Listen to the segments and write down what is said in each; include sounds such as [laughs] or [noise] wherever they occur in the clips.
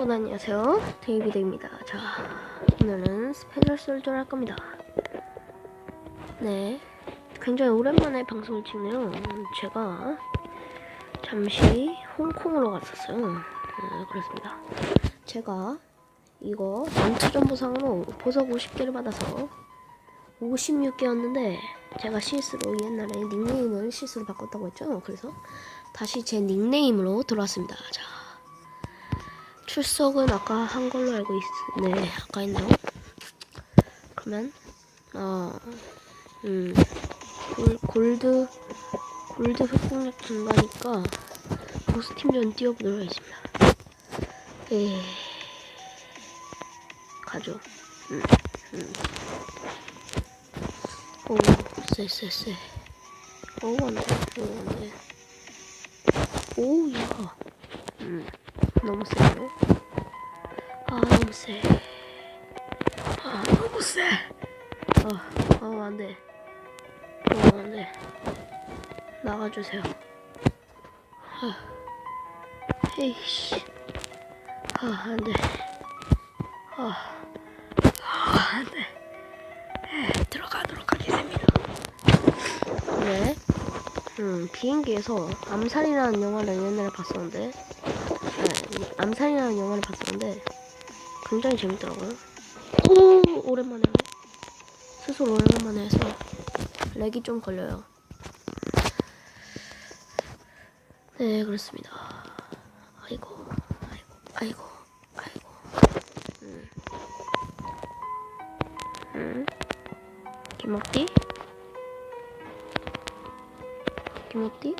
여러분 안녕하세요. 데이비드입니다. 자 오늘은 스페셜 솔저를 할 겁니다. 네. 굉장히 오랜만에 방송을 찍네요. 음, 제가 잠시 홍콩으로 갔었어요. 네, 그렇습니다. 제가 이거 전투전 보상으로 보석 50개를 받아서 56개였는데 제가 실수로 옛날에 닉네임을 실수로 바꿨다고 했죠. 그래서 다시 제 닉네임으로 돌아왔습니다. 자 출석은 아까 한 걸로 알고 있, 네, 아까 있네요. 그러면, 어, 음, 골, 골드, 골드 흑공략 중가니까, 보스팀전 뛰어보도록 하겠습니다. 에 가죠. 음, 음. 오, 쎄, 쎄, 쎄. 오, 안 돼, 오, 안 돼. 오, 야. 음. 너무 세요. 아 너무 세. 아 너무 세. 아, 아 안돼. 어 안돼. 나가주세요. 아, 에이씨. 아 안돼. 아, 아 안돼. 에, 들어가도록 하겠습니다. 네. 음 비행기에서 암살이라는 영화를 옛날에 봤었는데. 네, 암살이라는 영화를 봤었는데 굉장히 재밌더라고요. 오 오랜만에. 스스로 오랜만에 해서 렉이 좀 걸려요. 네 그렇습니다. 아이고 아이고 아이고 아이고. 음. 음. 김옥디? 김옥디?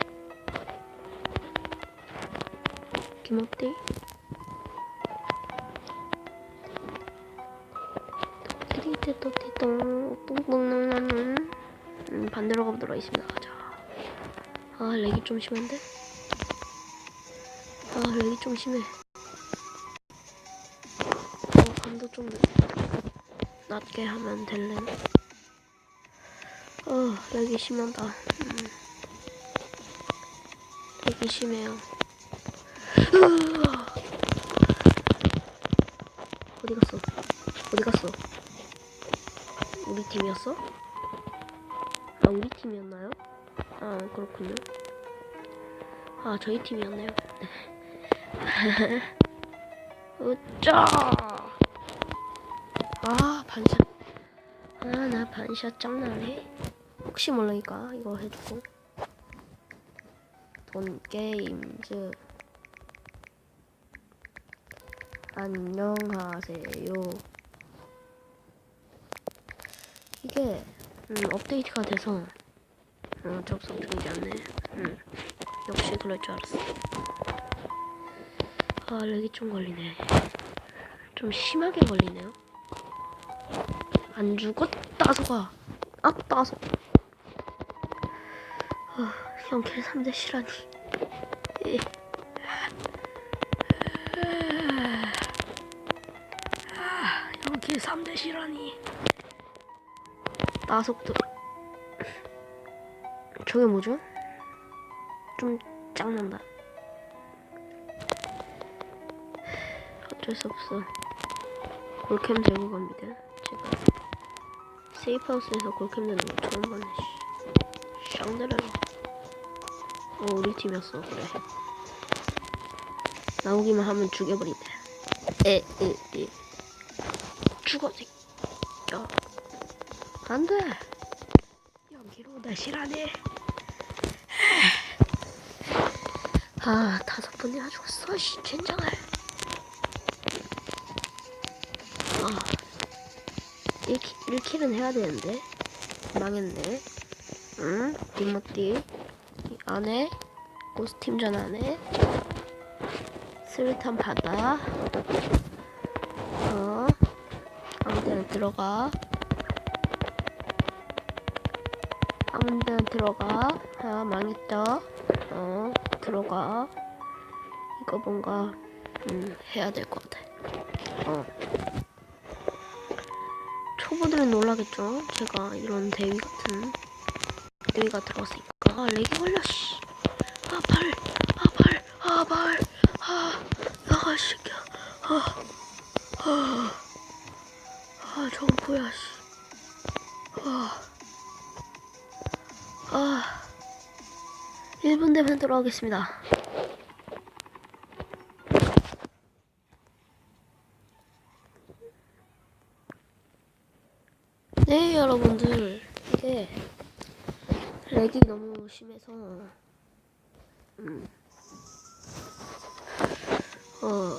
김옥디? 띠리띠또띠똥 뿡뿡능나는 음, 반대로 가보도록 하겠습니다. 가자. 아 렉이 좀 심한데? 아 렉이 좀 심해. 어 감도 좀 낮게 하면 될래나? 어 렉이 심하다. 심해요. 으아. 어디 갔어? 어디 갔어? 우리 팀이었어? 아 우리 팀이었나요? 아 그렇군요. 아 저희 팀이었네요. [laughs] 으짜! 아 반샷. 아 나 반샷 짱나네. 혹시 모르니까 이거 해주고. 돈 게임즈. 안녕하세요. 이게 음, 업데이트가 돼서 음, 접속 중이지 않네. 음, 역시 그럴 줄 알았어. 아 렉이 좀 걸리네. 좀 심하게 걸리네요. 안 죽어 따서가. 아 따서. 아, 형킬 3대 시라니. 예. 여기 3대 시라니 나속도 저게 뭐죠? 좀 짱난다 어쩔 수 없어 골캠 들고 갑니다 제가 세이프하우스에서 골캠 되는 거 처음 봤네 씨. 샹드라로 어 우리 팀이었어. 그래. 나오기만 하면 죽여버린다 에 에 에. 죽어 야. 안 돼. 여기로 나 실하네. 아 다섯 번이나 죽었어 씨 젠장을 아. 1킬, 1킬은 해야 되는데. 망했네. 응? 뒷모띠 안에 고스팀전 안에 스리탄 바다? 어? 아무 데나 들어가. 아무 데나 들어가. 아 망했다. 어 들어가. 이거 뭔가 음 해야 될 것 같아. 어. 초보들은 놀라겠죠? 제가 이런 대위 같은 대위가 들어갔으니까 아 렉이 걸려 씨. 아 발. 아 발. 아 발. 아. 아 시켜. 아. 아. 아 저거 뭐야 씨. 아. 아. 1분 되면 돌아오겠습니다. 네 여러분들 이게 렉이 너무 심해서 음. 어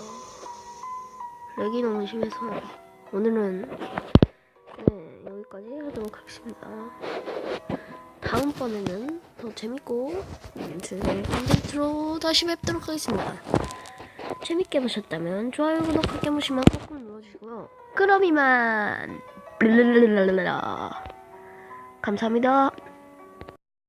렉이 너무 심해서 오늘은 네, 여기까지 하도록 하겠습니다. 다음번에는 더 재밌고 음, 즐거운 콘텐츠로 다시 뵙도록 하겠습니다. 재밌게 보셨다면 좋아요, 구독하기 한 번씩만 꾹꾹 눌러주시고요. 그럼 이만 감사합니다.